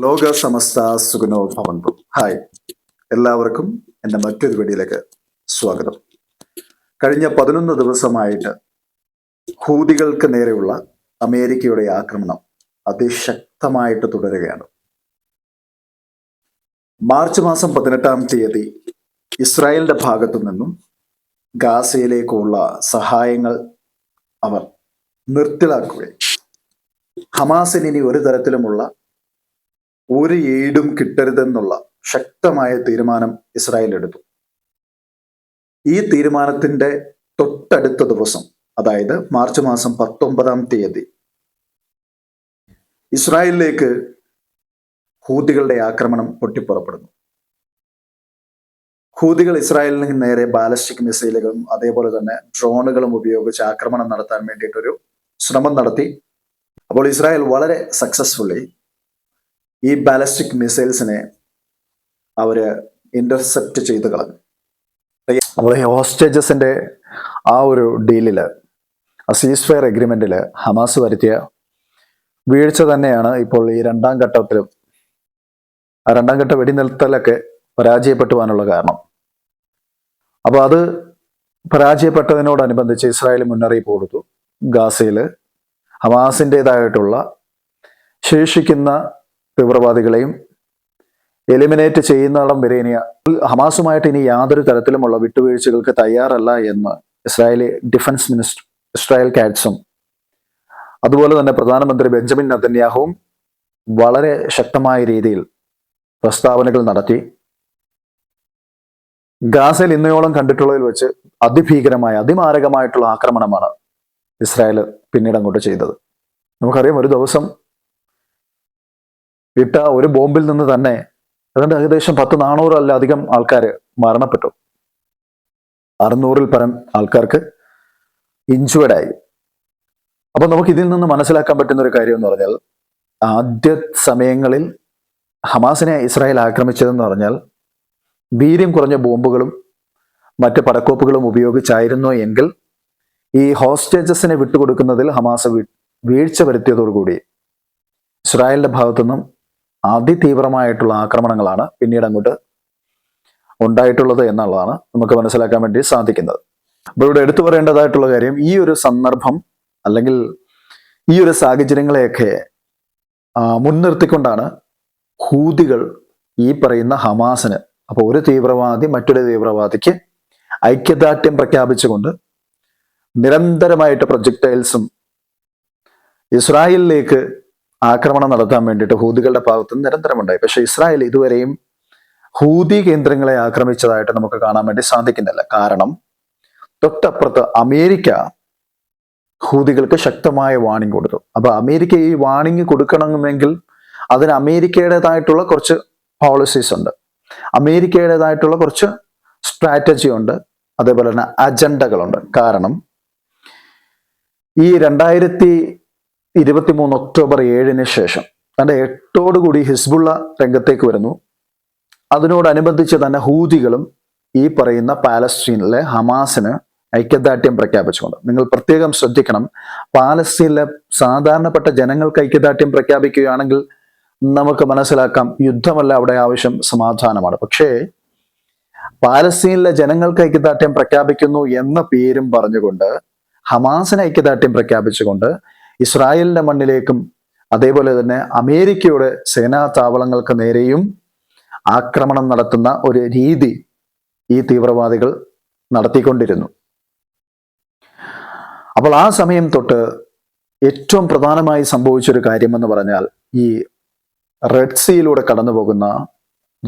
ലോക സമസ്ത ഭവന്തു ഹായ് എല്ലാവർക്കും എന്റെ മറ്റൊരു വീഡിയോയിലേക്ക് സ്വാഗതം. കഴിഞ്ഞ പതിനൊന്ന് ദിവസമായിട്ട് ഹൂതികൾക്ക് നേരെയുള്ള അമേരിക്കയുടെ ആക്രമണം അതിശക്തമായിട്ട് തുടരുകയാണ്. മാർച്ച് മാസം പതിനെട്ടാം തീയതി ഇസ്രായേലിന്റെ ഭാഗത്തു നിന്നും ഗാസയിലേക്കുള്ള സഹായങ്ങൾ അവർ നിർത്തലാക്കുകയും ഹമാസിന് ഇനി ഒരു തരത്തിലുമുള്ള ഒരു എയ്ഡും കിട്ടരുതെന്നുള്ള ശക്തമായ തീരുമാനം ഇസ്രായേൽ എടുത്തു. ഈ തീരുമാനത്തിന്റെ തൊട്ടടുത്ത ദിവസം അതായത് മാർച്ച് മാസം പത്തൊമ്പതാം തീയതി ഇസ്രായേലിലേക്ക് ഹൂതികളുടെ ആക്രമണം പൊട്ടിപ്പുറപ്പെടുന്നു. ഹൂതികൾ ഇസ്രായേലിന് നേരെ ബാലസ്റ്റിക് മിസൈലുകളും അതേപോലെ തന്നെ ഡ്രോണുകളും ഉപയോഗിച്ച് ആക്രമണം നടത്താൻ വേണ്ടിയിട്ടൊരു ശ്രമം നടത്തി. അപ്പോൾ ഇസ്രായേൽ വളരെ സക്സസ്ഫുള്ളി ഈ ബാലസ്റ്റിക് മിസൈൽസിനെ അവർ ഇന്റർസെപ്റ്റ് ചെയ്ത് കളഞ്ഞു. അപ്പോൾ ഈ ഹോസ്റ്റേജസിന്റെ ആ ഒരു ഡീലിൽ സീസ് ഫയർ എഗ്രിമെന്റിൽ ഹമാസ് വരുത്തിയ വീഴ്ച തന്നെയാണ് ഇപ്പോൾ ഈ രണ്ടാം ഘട്ടത്തിലും രണ്ടാം ഘട്ട വെടിനിർത്തലൊക്കെ പരാജയപ്പെട്ടു പോകാനുള്ള കാരണം. അപ്പോൾ അത് പരാജയപ്പെട്ടതിനോടനുബന്ധിച്ച് ഇസ്രായേൽ മുന്നറിയിപ്പ് കൊടുത്തു. ഗാസയിൽ ഹമാസിന്റെതായിട്ടുള്ള ശേഷിക്കുന്ന തീവ്രവാദികളെയും എലിമിനേറ്റ് ചെയ്യുന്നിടം വരെ ഹമാസുമായിട്ട് ഇനി യാതൊരു തരത്തിലുമുള്ള വിട്ടുവീഴ്ചകൾക്ക് തയ്യാറല്ല എന്ന് ഇസ്രായേലി ഡിഫൻസ് മിനിസ്റ്റർ ഇസ്രായേൽ കാറ്റ്സും അതുപോലെ തന്നെ പ്രധാനമന്ത്രി ബെഞ്ചമിൻ നദന്യാഹുവും വളരെ ശക്തമായ രീതിയിൽ പ്രസ്താവനകൾ നടത്തി. ഗാസയിൽ ഇന്നയോളം കണ്ടിട്ടുള്ളതിൽ വെച്ച് അതിഭീകരമായ അതിമാരകമായിട്ടുള്ള ആക്രമണമാണ് ഇസ്രായേൽ പിന്നീട് അങ്ങോട്ട് ചെയ്തത്. നമുക്കറിയാം ഒരു ദിവസം ഇട്ട ഒരു ബോംബിൽ നിന്ന് തന്നെ അതുകൊണ്ട് ഏകദേശം പത്ത് അധികം ആൾക്കാർ മരണപ്പെട്ടു. അറുന്നൂറിൽ പരം ആൾക്കാർക്ക് ഇഞ്ചുവേർഡ് ആയി. അപ്പൊ നമുക്ക് ഇതിൽ നിന്ന് മനസ്സിലാക്കാൻ പറ്റുന്ന ഒരു കാര്യം എന്ന് പറഞ്ഞാൽ ആദ്യ സമയങ്ങളിൽ ഹമാസിനെ ഇസ്രായേൽ ആക്രമിച്ചതെന്ന് പറഞ്ഞാൽ വീര്യം കുറഞ്ഞ ബോംബുകളും മറ്റ് പടക്കോപ്പുകളും ഉപയോഗിച്ചായിരുന്നു എങ്കിൽ ഈ ഹോസ്റ്റേജസിനെ വിട്ടുകൊടുക്കുന്നതിൽ ഹമാസ് വീഴ്ച വരുത്തിയതോടുകൂടി ഇസ്രായേലിന്റെ ഭാഗത്തുനിന്നും അതിതീവ്രമായിട്ടുള്ള ആക്രമണങ്ങളാണ് പിന്നീട് അങ്ങോട്ട് ഉണ്ടായിട്ടുള്ളത് എന്നുള്ളതാണ് നമുക്ക് മനസ്സിലാക്കാൻ വേണ്ടി സാധിക്കുന്നത്. അപ്പോൾ ഇവിടെ എടുത്തു പറയേണ്ടതായിട്ടുള്ള കാര്യം ഈ ഒരു സന്ദർഭം അല്ലെങ്കിൽ ഈ ഒരു സാഹചര്യങ്ങളെയൊക്കെ മുൻനിർത്തിക്കൊണ്ടാണ് ഹൂതികൾ ഈ പറയുന്ന ഹമാസിന് അപ്പോൾ ഒരു തീവ്രവാദി മറ്റൊരു തീവ്രവാദിക്ക് ഐക്യദാർഢ്യം പ്രഖ്യാപിച്ചുകൊണ്ട് നിരന്തരമായിട്ട് പ്രൊജക്ടൈൽസും ഇസ്രായേലിലേക്ക് ആക്രമണം നടത്താൻ വേണ്ടിയിട്ട് ഹൂതികളുടെ ഭാഗത്ത് നിരന്തരമുണ്ടായി. പക്ഷെ ഇസ്രായേൽ ഇതുവരെയും ഹൂതി കേന്ദ്രങ്ങളെ ആക്രമിച്ചതായിട്ട് നമുക്ക് കാണാൻ വേണ്ടി സാധിക്കുന്നില്ല. കാരണം തൊട്ടപ്പുറത്ത് അമേരിക്ക ഹൂതികൾക്ക് ശക്തമായ വാണിംഗ് കൊടുത്തു. അപ്പൊ അമേരിക്ക ഈ വാണിംഗ് കൊടുക്കണമെങ്കിൽ അതിന് അമേരിക്കയുടേതായിട്ടുള്ള കുറച്ച് പോളിസീസ് ഉണ്ട്. അമേരിക്കയുടേതായിട്ടുള്ള കുറച്ച് സ്ട്രാറ്റജി ഉണ്ട്. അതേപോലെ തന്നെ അജണ്ടകളുണ്ട് കാരണം ഈ രണ്ടായിരത്തി ഇരുപത്തിമൂന്ന് ഒക്ടോബർ ഏഴിന് ശേഷം തന്റെ എട്ടോടുകൂടി ഹിസ്ബുള്ള രംഗത്തേക്ക് വരുന്നു. അതിനോടനുബന്ധിച്ച് തന്നെ ഹൂതികളും ഈ പറയുന്ന പാലസ്തീനിലെ ഹമാസിന് ഐക്യദാർഢ്യം പ്രഖ്യാപിച്ചുകൊണ്ട്. നിങ്ങൾ പ്രത്യേകം ശ്രദ്ധിക്കണം പാലസ്തീനിലെ സാധാരണപ്പെട്ട ജനങ്ങൾക്ക് ഐക്യദാർഢ്യം പ്രഖ്യാപിക്കുകയാണെങ്കിൽ നമുക്ക് മനസ്സിലാക്കാം യുദ്ധമല്ല അവിടെ ആവശ്യം സമാധാനമാണ്. പക്ഷേ പാലസ്തീനിലെ ജനങ്ങൾക്ക് ഐക്യദാർഢ്യം പ്രഖ്യാപിക്കുന്നു എന്ന പേരും പറഞ്ഞുകൊണ്ട് ഹമാസിന് ഐക്യദാർഢ്യം പ്രഖ്യാപിച്ചുകൊണ്ട് ഇസ്രായേലിന്റെ മണ്ണിലേക്കും അതേപോലെ തന്നെ അമേരിക്കയുടെ സേനാ താവളങ്ങൾക്ക് നേരെയും ആക്രമണം നടത്തുന്ന ഒരു രീതി ഈ തീവ്രവാദികൾ നടത്തിക്കൊണ്ടിരുന്നു. അപ്പോൾ ആ സമയം തൊട്ട് ഏറ്റവും പ്രധാനമായി സംഭവിച്ചൊരു കാര്യമെന്ന് പറഞ്ഞാൽ ഈ റെഡ് സീയിലൂടെ കടന്നു പോകുന്ന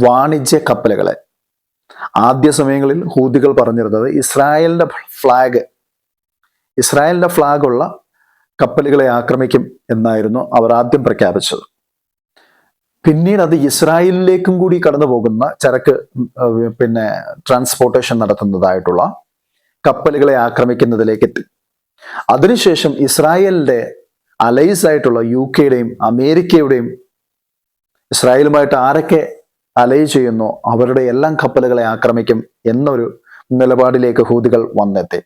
വാണിജ്യ കപ്പലുകളെ. ആദ്യ സമയങ്ങളിൽ ഹൂതികൾ പറഞ്ഞിരുന്നത് ഇസ്രായേലിന്റെ ഫ്ലാഗ് ഇസ്രായേലിന്റെ ഫ്ലാഗുള്ള കപ്പലുകളെ ആക്രമിക്കും എന്നായിരുന്നു അവർ ആദ്യം പ്രഖ്യാപിച്ചത്. പിന്നീട് അത് ഇസ്രായേലിലേക്കും കൂടി കടന്നു പോകുന്ന ചരക്ക് പിന്നെ ട്രാൻസ്പോർട്ടേഷൻ നടത്തുന്നതായിട്ടുള്ള കപ്പലുകളെ ആക്രമിക്കുന്നതിലേക്ക് എത്തി. അതിനുശേഷം ഇസ്രായേലിന്റെ അലൈസ് ആയിട്ടുള്ള യു കെയുടെയും അമേരിക്കയുടെയും ഇസ്രായേലുമായിട്ട് ആരൊക്കെ അലൈ ചെയ്യുന്നു അവരുടെ എല്ലാം കപ്പലുകളെ ആക്രമിക്കും എന്നൊരു നിലപാടിലേക്ക് ഹൂതികൾ വന്നെത്തി.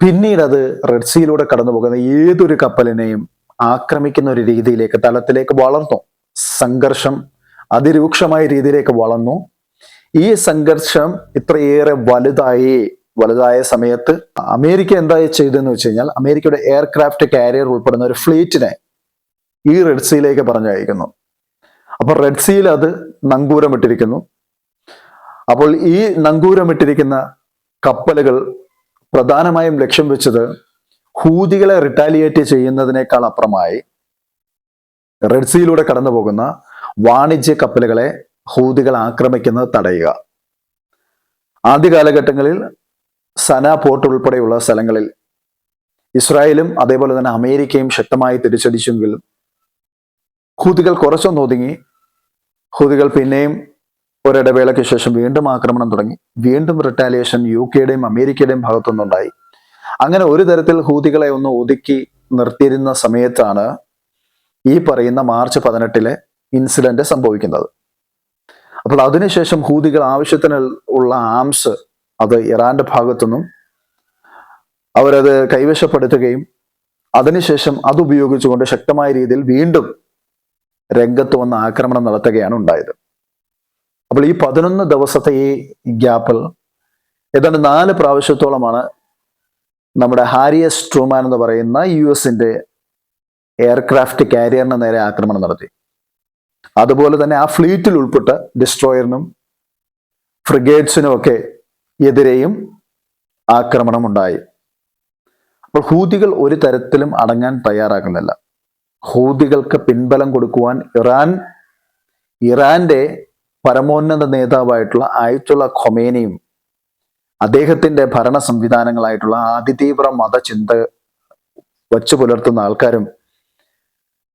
പിന്നീട് അത് റെഡ് സീയിലൂടെ കടന്നു പോകുന്ന ഏതൊരു കപ്പലിനെയും ആക്രമിക്കുന്ന ഒരു രീതിയിലേക്ക് തലത്തിലേക്ക് വളർന്നു. സംഘർഷം അതിരൂക്ഷമായ രീതിയിലേക്ക് വളർന്നു. ഈ സംഘർഷം ഇത്രയേറെ വലുതായി വലുതായ സമയത്ത് അമേരിക്ക എന്തായി ചെയ്തെന്ന് വെച്ച് കഴിഞ്ഞാൽ അമേരിക്കയുടെ എയർക്രാഫ്റ്റ് കാരിയർ ഉൾപ്പെടുന്ന ഒരു ഫ്ലീറ്റിനെ ഈ റെഡ് സീയിലേക്ക് പറഞ്ഞയക്കുന്നു. അപ്പോൾ റെഡ് സീയിൽ അത് നങ്കൂരമിട്ടിരിക്കുന്നു. അപ്പോൾ ഈ നങ്കൂരമിട്ടിരിക്കുന്ന കപ്പലുകൾ പ്രധാനമായും ലക്ഷ്യം വെച്ചത് ഹൂതികളെ റിട്ടാലിയേറ്റ് ചെയ്യുന്നതിനേക്കാൾ അപ്പുറമായി റെഡ് സീയിലൂടെ കടന്നു പോകുന്ന വാണിജ്യ കപ്പലുകളെ ഹൂതികൾ ആക്രമിക്കുന്നത് തടയുക. ആദ്യ കാലഘട്ടങ്ങളിൽ സന പോർട്ട് ഉൾപ്പെടെയുള്ള സ്ഥലങ്ങളിൽ ഇസ്രായേലും അതേപോലെ തന്നെ അമേരിക്കയും ശക്തമായി തിരിച്ചടിച്ചെങ്കിലും ഹൂതികൾ കുറച്ചൊന്നൊതുങ്ങി. ഹൂതികൾ പിന്നെയും ഒരിടവേളയ്ക്ക് ശേഷം വീണ്ടും ആക്രമണം തുടങ്ങി. വീണ്ടും റിട്ടാലിയേഷൻ യു കെയുടെയും അമേരിക്കയുടെയും ഭാഗത്തുനിന്നുണ്ടായി. അങ്ങനെ ഒരു തരത്തിൽ ഹൂതികളെ ഒന്ന് ഒതുക്കി നിർത്തിയിരുന്ന സമയത്താണ് ഈ പറയുന്ന മാർച്ച് പതിനെട്ടിലെ ഇൻസിഡന്റ് സംഭവിക്കുന്നത്. അപ്പോൾ അതിനുശേഷം ഹൂതികൾ ആവശ്യത്തിന് ഉള്ള ആംസ് അത് ഇറാന്റെ ഭാഗത്തുനിന്നും അവരത് കൈവശപ്പെടുത്തുകയും അതിനുശേഷം അത് ഉപയോഗിച്ചുകൊണ്ട് ശക്തമായ രീതിയിൽ വീണ്ടും രംഗത്ത് വന്ന് ആക്രമണം നടത്തുകയാണ് ഉണ്ടായത്. അപ്പോൾ ഈ പതിനൊന്ന് ദിവസത്തെ ഈ ഗ്യാപ്പിൽ ഏതാണ്ട് നാല് പ്രാവശ്യത്തോളമാണ് നമ്മുടെ ഹാരിയസ് ട്രൂമാൻ എന്ന് പറയുന്ന യു എസിന്റെ എയർക്രാഫ്റ്റ് കാരിയറിന് നേരെ ആക്രമണം നടത്തി. അതുപോലെ തന്നെ ആ ഫ്ലീറ്റിൽ ഉൾപ്പെട്ട ഡിസ്ട്രോയറിനും ഫ്രിഗേഡ്സിനും ഒക്കെ എതിരെയും ആക്രമണം ഉണ്ടായി. അപ്പോൾ ഹൂതികൾ ഒരു തരത്തിലും അടങ്ങാൻ തയ്യാറാകുന്നില്ല. ഹൂതികൾക്ക് പിൻബലം കൊടുക്കുവാൻ ഇറാൻ ഇറാന്റെ പരമോന്നത നേതാവായിട്ടുള്ള ആയിട്ടുള്ള ഖൊമേനിയും അദ്ദേഹത്തിന്റെ ഭരണ സംവിധാനങ്ങളായിട്ടുള്ള അതിതീവ്ര മതചിന്ത വച്ചു പുലർത്തുന്ന ആൾക്കാരും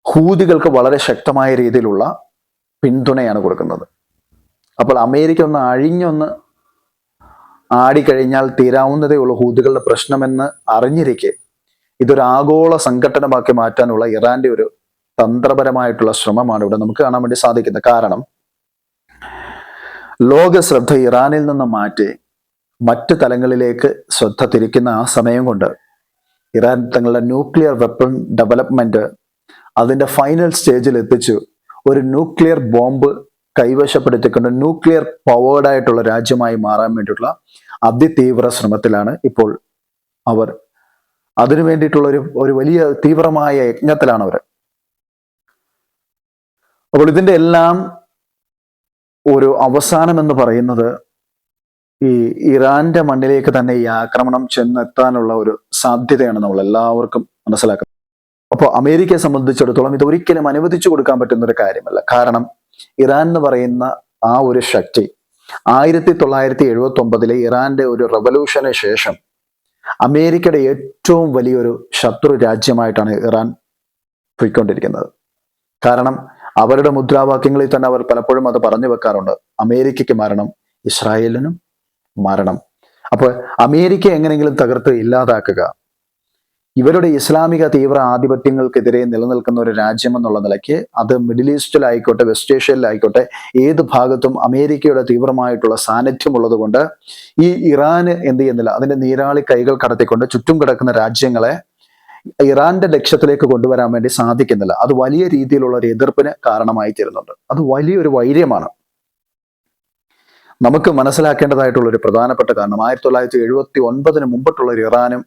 ഹൂതികൾക്ക് വളരെ ശക്തമായ രീതിയിലുള്ള പിന്തുണയാണ് കൊടുക്കുന്നത്. അപ്പോൾ അമേരിക്ക ഒന്ന് അഴിഞ്ഞൊന്ന് ആടിക്കഴിഞ്ഞാൽ തീരാവുന്നതേ ഉള്ളൂ ഹൂതികളുടെ പ്രശ്നമെന്ന് അറിഞ്ഞിരിക്കെ ഇതൊരു ആഗോള സംഘടനമാക്കി മാറ്റാനുള്ള ഇറാന്റെ ഒരു തന്ത്രപരമായിട്ടുള്ള ശ്രമമാണ് ഇവിടെ നമുക്ക് കാണാൻ വേണ്ടി സാധിക്കുന്നത്. കാരണം ലോക ശ്രദ്ധ ഇറാനിൽ നിന്ന് മാറ്റി മറ്റ് തലങ്ങളിലേക്ക് ശ്രദ്ധ തിരിക്കുന്ന ആ സമയം കൊണ്ട് ഇറാൻ തങ്ങളുടെ ന്യൂക്ലിയർ വെപ്പൺ ഡെവലപ്മെന്റ് അതിന്റെ ഫൈനൽ സ്റ്റേജിൽ എത്തിച്ചു. ഒരു ന്യൂക്ലിയർ ബോംബ് കൈവശപ്പെടുത്തിക്കൊണ്ട് ന്യൂക്ലിയർ പവേർഡ് ആയിട്ടുള്ള രാജ്യമായി മാറാൻ വേണ്ടിയിട്ടുള്ള അതിതീവ്ര ശ്രമത്തിലാണ് ഇപ്പോൾ അവർ. അതിനു വേണ്ടിയിട്ടുള്ള ഒരു ഒരു വലിയ തീവ്രമായ യജ്ഞത്തിലാണ് അവർ. അപ്പോൾ ഇതിന്റെ എല്ലാം ഒരു അവസാനം എന്ന് പറയുന്നത് ഈ ഇറാന്റെ മണ്ണിലേക്ക് തന്നെ ഈ ആക്രമണം ചെന്നെത്താനുള്ള ഒരു സാധ്യതയാണ് നമ്മൾ എല്ലാവർക്കും മനസ്സിലാക്കുന്നത്. അപ്പോൾ അമേരിക്കയെ സംബന്ധിച്ചിടത്തോളം ഇത് ഒരിക്കലും അനുവദിച്ചു കൊടുക്കാൻ പറ്റുന്ന ഒരു കാര്യമല്ല. കാരണം ഇറാൻ എന്ന് പറയുന്ന ആ ഒരു ശക്തി ആയിരത്തി തൊള്ളായിരത്തി എഴുപത്തി ഒമ്പതിലെ ഇറാന്റെ ഒരു റെവല്യൂഷന് ശേഷം അമേരിക്കയുടെ ഏറ്റവും വലിയൊരു ശത്രു രാജ്യമായിട്ടാണ് ഇറാൻ പോയിക്കൊണ്ടിരിക്കുന്നത്. കാരണം അവരുടെ മുദ്രാവാക്യങ്ങളിൽ തന്നെ അവർ പലപ്പോഴും അത് പറഞ്ഞു വെക്കാറുണ്ട്. അമേരിക്കയ്ക്ക് മരണം ഇസ്രായേലിനും മരണം. അപ്പോൾ അമേരിക്ക എങ്ങനെയെങ്കിലും തകർത്ത് ഇല്ലാതാക്കുക. ഇവരുടെ ഇസ്ലാമിക തീവ്ര ആധിപത്യങ്ങൾക്കെതിരെ നിലനിൽക്കുന്ന ഒരു രാജ്യം എന്നുള്ള നിലയ്ക്ക് അത് മിഡിൽ ഈസ്റ്റിലായിക്കോട്ടെ വെസ്റ്റ് ഏഷ്യയിലായിക്കോട്ടെ ഏത് ഭാഗത്തും അമേരിക്കയുടെ തീവ്രമായിട്ടുള്ള സാന്നിധ്യം ഉള്ളതുകൊണ്ട് ഈ ഇറാന് എന്ത് ചെയ്യുന്നില്ല അതിന്റെ നീരാളി കൈകൾ കടത്തിക്കൊണ്ട് ചുറ്റും കിടക്കുന്ന രാജ്യങ്ങളെ ഇറാന്റെ ലക്ഷ്യത്തിലേക്ക് കൊണ്ടുവരാൻ വേണ്ടി സാധിക്കുന്നില്ല. അത് വലിയ രീതിയിലുള്ള ഒരു എതിർപ്പിന് കാരണമായി തീരുന്നുണ്ട്. അത് വലിയൊരു വൈര്യമാണ്. നമുക്ക് മനസ്സിലാക്കേണ്ടതായിട്ടുള്ള ഒരു പ്രധാനപ്പെട്ട കാരണം ആയിരത്തി തൊള്ളായിരത്തി എഴുപത്തി ഒൻപതിന് മുമ്പിട്ടുള്ള ഒരു ഇറാനും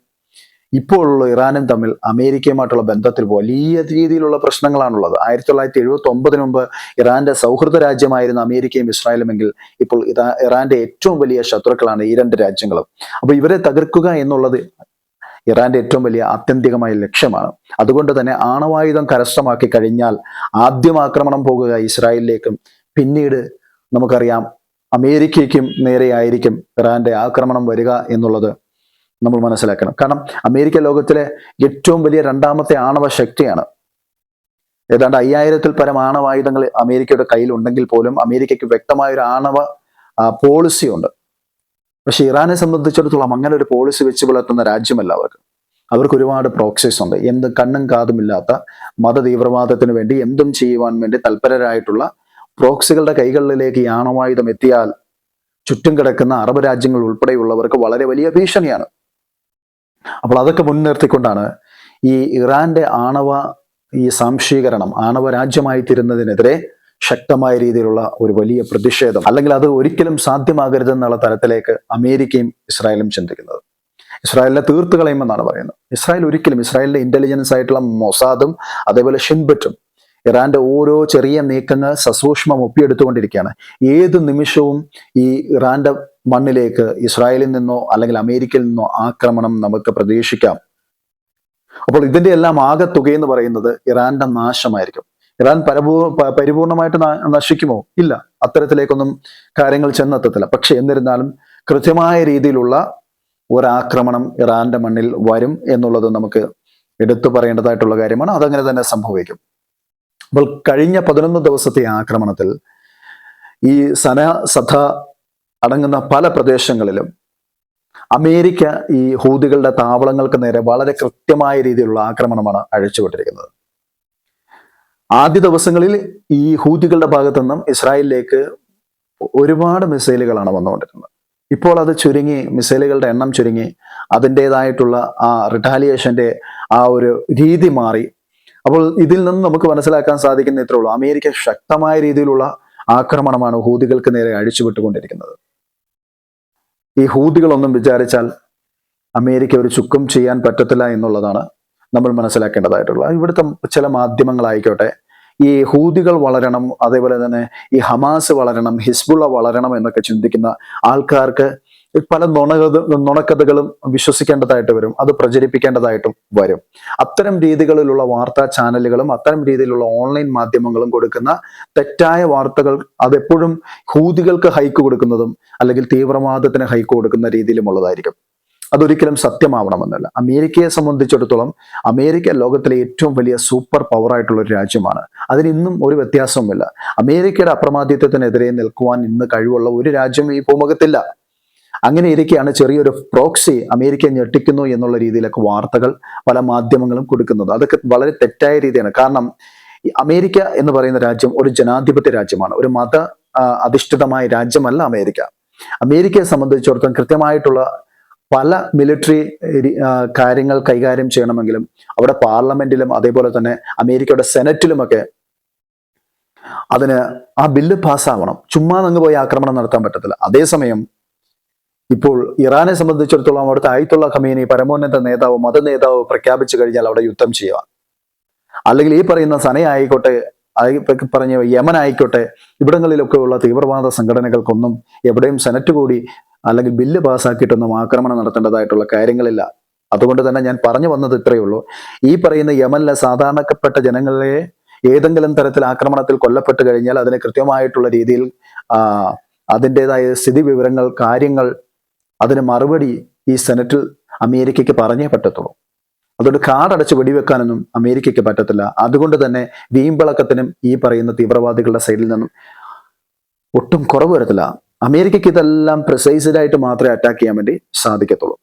ഇപ്പോഴുള്ള ഇറാനും തമ്മിൽ അമേരിക്കയുമായിട്ടുള്ള ബന്ധത്തിൽ വലിയ രീതിയിലുള്ള പ്രശ്നങ്ങളാണുള്ളത്. ആയിരത്തി തൊള്ളായിരത്തി എഴുപത്തി ഒമ്പതിന് മുമ്പ് ഇറാന്റെ സൗഹൃദ രാജ്യമായിരുന്ന അമേരിക്കയും ഇസ്രായേലും എങ്കിൽ ഇപ്പോൾ ഇറാന്റെ ഏറ്റവും വലിയ ശത്രുക്കളാണ് ഈ രണ്ട് രാജ്യങ്ങളും. അപ്പൊ ഇവരെ തകർക്കുക എന്നുള്ളത് ഇറാന്റെ ഏറ്റവും വലിയ ആത്യന്തികമായ ലക്ഷ്യമാണ്. അതുകൊണ്ട് തന്നെ ആണവായുധം കരസ്ഥമാക്കി കഴിഞ്ഞാൽ ആദ്യം ആക്രമണം പോകുക ഇസ്രായേലിലേക്കും പിന്നീട് നമുക്കറിയാം അമേരിക്കയ്ക്കും നേരെയായിരിക്കും ഇറാന്റെ ആക്രമണം വരിക എന്നുള്ളത് നമ്മൾ മനസ്സിലാക്കണം. കാരണം അമേരിക്ക ലോകത്തിലെ ഏറ്റവും വലിയ രണ്ടാമത്തെ ആണവ ശക്തിയാണ്. ഏതാണ്ട് അയ്യായിരത്തിൽ പരം ആണവായുധങ്ങൾ അമേരിക്കയുടെ കയ്യിൽ ഉണ്ടെങ്കിൽ പോലും അമേരിക്കയ്ക്ക് വ്യക്തമായ ഒരു ആണവ പോളിസി ഉണ്ട്. പക്ഷെ ഇറാനെ സംബന്ധിച്ചിടത്തോളം അങ്ങനെ ഒരു പോളിസി വെച്ച് പുലർത്തുന്ന രാജ്യമല്ല അവർക്ക്. അവർക്ക് ഒരുപാട് പ്രോക്സീസ് ഉണ്ട്. എന്ത് കണ്ണും കാതും കാതുമില്ലാത്ത മതതീവ്രവാദത്തിന് വേണ്ടി എന്തും ചെയ്യുവാൻ വേണ്ടി തൽപരരായിട്ടുള്ള പ്രോക്സികളുടെ കൈകളിലേക്ക് ഈ ആണവായുധം എത്തിയാൽ ചുറ്റും കിടക്കുന്ന അറബ് രാജ്യങ്ങൾ ഉൾപ്പെടെയുള്ളവർക്ക് വളരെ വലിയ ഭീഷണിയാണ്. അപ്പോൾ അതൊക്കെ മുൻനിർത്തിക്കൊണ്ടാണ് ഈ ഇറാന്റെ ആണവ ഈ സാംശീകരണം ആണവ രാജ്യമായി തീരുന്നതിനെതിരെ ശക്തമായ രീതിയിലുള്ള ഒരു വലിയ പ്രതിഷേധം. അല്ലെങ്കിൽ അത് ഒരിക്കലും സാധ്യമാകരുതെന്നുള്ള തരത്തിലേക്ക് അമേരിക്കയും ഇസ്രായേലും ചിന്തിക്കുന്നത്. ഇസ്രായേലിനെ തീർത്ത് കളയുമെന്നാണ് പറയുന്നത്. ഇസ്രായേൽ ഒരിക്കലും ഇസ്രായേലിന്റെ ഇന്റലിജൻസ് ആയിട്ടുള്ള മൊസാദും അതേപോലെ ഷിൻബറ്റും ഇറാന്റെ ഓരോ ചെറിയ നീക്കങ്ങൾ സസൂക്ഷ്മം ഒപ്പിയെടുത്തുകൊണ്ടിരിക്കുകയാണ്. ഏത് നിമിഷവും ഈ ഇറാന്റെ മണ്ണിലേക്ക് ഇസ്രായേലിൽ നിന്നോ അല്ലെങ്കിൽ അമേരിക്കയിൽ നിന്നോ ആക്രമണം നമുക്ക് പ്രതീക്ഷിക്കാം. അപ്പോൾ ഇതിന്റെ എല്ലാം ആകെ തുകയെന്ന് പറയുന്നത് ഇറാന്റെ നാശമായിരിക്കും. ഇറാൻ പരപൂ പരിപൂർണമായിട്ട് നശിക്കുമോ? ഇല്ല. അത്തരത്തിലേക്കൊന്നും കാര്യങ്ങൾ ചെന്നെത്തത്തില്ല. പക്ഷെ എന്നിരുന്നാലും കൃത്യമായ രീതിയിലുള്ള ഒരാക്രമണം ഇറാന്റെ മണ്ണിൽ വരും എന്നുള്ളത് നമുക്ക് എടുത്തു പറയേണ്ടതായിട്ടുള്ള കാര്യമാണ്. അതങ്ങനെ തന്നെ സംഭവിക്കും. അപ്പോൾ കഴിഞ്ഞ പതിനൊന്ന് ദിവസത്തെ ആക്രമണത്തിൽ ഈ സന സഥ അടങ്ങുന്ന പല പ്രദേശങ്ങളിലും അമേരിക്ക ഈ ഹൂതികളുടെ താവളങ്ങൾക്ക് നേരെ വളരെ കൃത്യമായ രീതിയിലുള്ള ആക്രമണമാണ് അഴിച്ചുവിട്ടിരിക്കുന്നത്. ആദ്യ ദിവസങ്ങളിൽ ഈ ഹൂതികളുടെ ഭാഗത്തു നിന്നും ഇസ്രായേലിലേക്ക് ഒരുപാട് മിസൈലുകളാണ് വന്നുകൊണ്ടിരുന്നത്. ഇപ്പോൾ അത് ചുരുങ്ങി മിസൈലുകളുടെ എണ്ണം ചുരുങ്ങി അതിന്റെതായിട്ടുള്ള ആ റിട്ടാലിയേഷന്റെ ആ ഒരു രീതി മാറി. അപ്പോൾ ഇതിൽ നിന്ന് നമുക്ക് മനസ്സിലാക്കാൻ സാധിക്കുന്ന ഇത്രേ ഉള്ളൂ. അമേരിക്ക ശക്തമായ രീതിയിലുള്ള ആക്രമണമാണ് ഹൂതികൾക്ക് നേരെ അഴിച്ചുവിട്ടുകൊണ്ടിരിക്കുന്നത്. ഈ ഹൂതികളൊന്നും വിചാരിച്ചാൽ അമേരിക്ക ഒരു ചുക്കും ചെയ്യാൻ പറ്റത്തില്ല എന്നുള്ളതാണ് നമ്മൾ മനസ്സിലാക്കേണ്ടതായിട്ടുള്ളത്. ഇവിടുത്തെ ചില മാധ്യമങ്ങളായിക്കോട്ടെ ഈ ഹൂതികൾ വളരണം അതേപോലെ തന്നെ ഈ ഹമാസ് വളരണം ഹിസ്ബുള്ള വളരണം എന്നൊക്കെ ചിന്തിക്കുന്ന ആൾക്കാർക്ക് പല നുണകഥ നുണക്കഥകളും വിശ്വസിക്കേണ്ടതായിട്ട് വരും അത് പ്രചരിപ്പിക്കേണ്ടതായിട്ടും വരും. അത്തരം രീതികളിലുള്ള വാർത്താ ചാനലുകളും അത്തരം രീതിയിലുള്ള ഓൺലൈൻ മാധ്യമങ്ങളും കൊടുക്കുന്ന തെറ്റായ വാർത്തകൾ അതെപ്പോഴും ഹൂതികൾക്ക് ഹൈക്ക് കൊടുക്കുന്നതും അല്ലെങ്കിൽ തീവ്രവാദത്തിന് ഹൈക്ക് കൊടുക്കുന്ന രീതിയിലുമുള്ളതായിരിക്കും. അതൊരിക്കലും സത്യമാവണമെന്നല്ല. അമേരിക്കയെ സംബന്ധിച്ചിടത്തോളം അമേരിക്ക ലോകത്തിലെ ഏറ്റവും വലിയ സൂപ്പർ പവർ ആയിട്ടുള്ള ഒരു രാജ്യമാണ്. അതിന് ഇന്നും ഒരു വ്യത്യാസവുമില്ല. അമേരിക്കയുടെ അപ്രമാദിത്വത്തിനെതിരെ നിൽക്കുവാൻ ഇന്ന് കഴിവുള്ള ഒരു രാജ്യം ഈ ഭൂമുഖത്തില്ല. അങ്ങനെ ഇരിക്കെയാണ് ചെറിയൊരു പ്രോക്സി അമേരിക്ക ഞെട്ടിക്കുന്നു എന്നുള്ള രീതിയിലൊക്കെ വാർത്തകൾ പല മാധ്യമങ്ങളും കൊടുക്കുന്നത്. അതൊക്കെ വളരെ തെറ്റായ രീതിയാണ്. കാരണം അമേരിക്ക എന്ന് പറയുന്ന രാജ്യം ഒരു ജനാധിപത്യ രാജ്യമാണ്. ഒരു മത അധിഷ്ഠിതമായ രാജ്യമല്ല അമേരിക്ക. അമേരിക്കയെ സംബന്ധിച്ചിടത്തോളം കൃത്യമായിട്ടുള്ള പല മിലിറ്ററി കാര്യങ്ങൾ കൈകാര്യം ചെയ്യണമെങ്കിലും അവിടെ പാർലമെന്റിലും അതേപോലെ തന്നെ അമേരിക്കയുടെ സെനറ്റിലുമൊക്കെ അതിന് ആ ബില്ല് പാസ്സാവണം. ചുമ്മാ അങ്ങ് പോയി ആക്രമണം നടത്താൻ പറ്റത്തില്ല. അതേസമയം ഇപ്പോൾ ഇറാനെ സംബന്ധിച്ചിടത്തോളം അവിടുത്തെ ആയിത്തുള്ള ഖമീനി പരമോന്നത നേതാവ് മത നേതാവ് പ്രഖ്യാപിച്ചു കഴിഞ്ഞാൽ അവിടെ യുദ്ധം ചെയ്യുക. അല്ലെങ്കിൽ ഈ പറയുന്ന സന ആയിക്കോട്ടെ ആയി- ഇപ്പൊ പറഞ്ഞ യമൻ ആയിക്കോട്ടെ ഇവിടങ്ങളിലൊക്കെ ഉള്ള തീവ്രവാദ സംഘടനകൾക്കൊന്നും എവിടെയും സെനറ്റ് കൂടി അല്ലെങ്കിൽ ബില്ല് പാസ്സാക്കിയിട്ടൊന്നും ആക്രമണം നടത്തേണ്ടതായിട്ടുള്ള കാര്യങ്ങളില്ല. അതുകൊണ്ട് തന്നെ ഞാൻ പറഞ്ഞു വന്നത് ഇത്രയേ ഉള്ളൂ. ഈ പറയുന്ന യമനിലെ സാധാരണക്കപ്പെട്ട ജനങ്ങളെ ഏതെങ്കിലും തരത്തിൽ ആക്രമണത്തിൽ കൊല്ലപ്പെട്ട് കഴിഞ്ഞാൽ അതിനെ കൃത്യമായിട്ടുള്ള രീതിയിൽ അതിന്റെതായ സ്ഥിതി വിവരങ്ങൾ കാര്യങ്ങൾ അതിന് മറുപടി ഈ സെനറ്റിൽ അമേരിക്കയ്ക്ക് പറഞ്ഞേ പറ്റത്തുള്ളൂ. അതുകൊണ്ട് കാടടച്ച് വെടിവെക്കാനൊന്നും അമേരിക്കയ്ക്ക് പറ്റത്തില്ല. അതുകൊണ്ട് തന്നെ വീമ്പിളക്കത്തിനും ഈ പറയുന്ന തീവ്രവാദികളുടെ സൈഡിൽ നിന്നും ഒട്ടും കുറവ് വരത്തില്ല. അമേരിക്കയ്ക്ക് ഇതെല്ലാം പ്രിസൈസ്ഡ് ആയിട്ട് മാത്രമേ അറ്റാക്ക് ചെയ്യാൻ വേണ്ടി സാധിക്കത്തുള്ളൂ.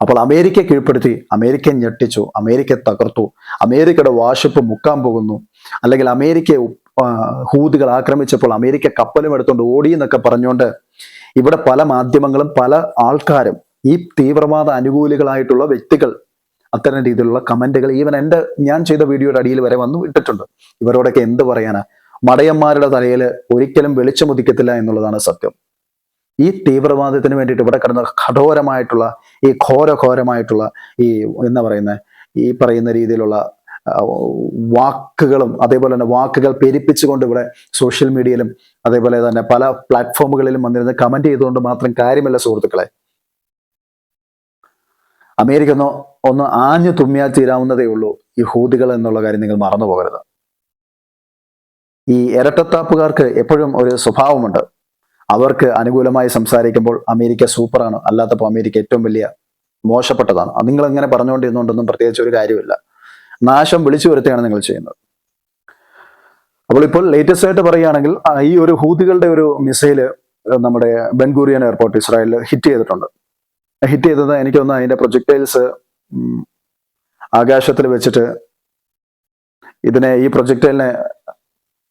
അപ്പോൾ അമേരിക്കയെ കീഴ്പ്പെടുത്തി അമേരിക്ക ഞെട്ടിച്ചു അമേരിക്ക തകർത്തു അമേരിക്കയുടെ വാശിപ്പ് മുക്കാൻ പോകുന്നു അല്ലെങ്കിൽ അമേരിക്കയെ ഹൂതികൾ ആക്രമിച്ചപ്പോൾ അമേരിക്ക കപ്പലും എടുത്തുകൊണ്ട് ഓടി എന്നൊക്കെ പറഞ്ഞുകൊണ്ട് ഇവിടെ പല മാധ്യമങ്ങളും പല ആൾക്കാരും ഈ തീവ്രവാദ അനുകൂലികളായിട്ടുള്ള വ്യക്തികൾ അത്തരം രീതിയിലുള്ള കമന്റുകൾ ഈവൻ എന്റെ ഞാൻ ചെയ്ത വീഡിയോയുടെ അടിയിൽ വരെ വന്നു ഇട്ടിട്ടുണ്ട്. ഇവരോടൊക്കെ എന്ത് പറയാനാ? മടയന്മാരുടെ തലയിൽ ഒരിക്കലും വെളിച്ചമുദിക്കത്തില്ല എന്നുള്ളതാണ് സത്യം. ഈ തീവ്രവാദത്തിന് വേണ്ടിയിട്ട് ഇവിടെ കിടന്ന കഠോരമായിട്ടുള്ള ഈ ഘോരഘോരമായിട്ടുള്ള ഈ എന്താ പറയുന്നത് ഈ പറയുന്ന രീതിയിലുള്ള വാക്കുകളും അതേപോലെ തന്നെ വാക്കുകൾ പെരിപ്പിച്ചുകൊണ്ട് ഇവിടെ സോഷ്യൽ മീഡിയയിലും അതേപോലെ തന്നെ പല പ്ലാറ്റ്ഫോമുകളിലും വന്നിരുന്ന് കമന്റ് ചെയ്തുകൊണ്ട് മാത്രം കാര്യമല്ല സുഹൃത്തുക്കളെ. അമേരിക്ക ഒന്ന് ഒന്ന് ആഞ്ഞു തുമ്മിയാൽ തീരാവുന്നതേ ഉള്ളൂ ഈ ഹൂതികൾ എന്നുള്ള കാര്യം നിങ്ങൾ മറന്നു പോകരുത്. ഈ ഇരട്ടത്താപ്പുകാർക്ക് എപ്പോഴും ഒരു സ്വഭാവമുണ്ട്. അവർക്ക് അനുകൂലമായി സംസാരിക്കുമ്പോൾ അമേരിക്ക സൂപ്പറാണ്. അല്ലാത്തപ്പോൾ അമേരിക്ക ഏറ്റവും വലിയ മോശപ്പെട്ടതാണ്. നിങ്ങൾ എങ്ങനെ പറഞ്ഞുകൊണ്ടിരുന്നുകൊണ്ടൊന്നും പ്രത്യേകിച്ച് ഒരു കാര്യമില്ല. നാശം വിളിച്ചു വരുത്തുകയാണ് നിങ്ങൾ ചെയ്യുന്നത്. അപ്പോൾ ഇപ്പോൾ ലേറ്റസ്റ്റ് ആയിട്ട് പറയുകയാണെങ്കിൽ ഈ ഒരു ഹൂതികളുടെ ഒരു മിസൈൽ നമ്മുടെ ബെൻഗൂറിയൻ എയർപോർട്ട് ഇസ്രായേലിൽ ഹിറ്റ് ചെയ്തിട്ടുണ്ട്. ഹിറ്റ് ചെയ്തത് എനിക്ക് തോന്നുന്നു അതിന്റെ പ്രൊജക്ടൈൽസ് ആകാശത്തിൽ വെച്ചിട്ട് ഇതിനെ ഈ പ്രൊജക്ടൈലിനെ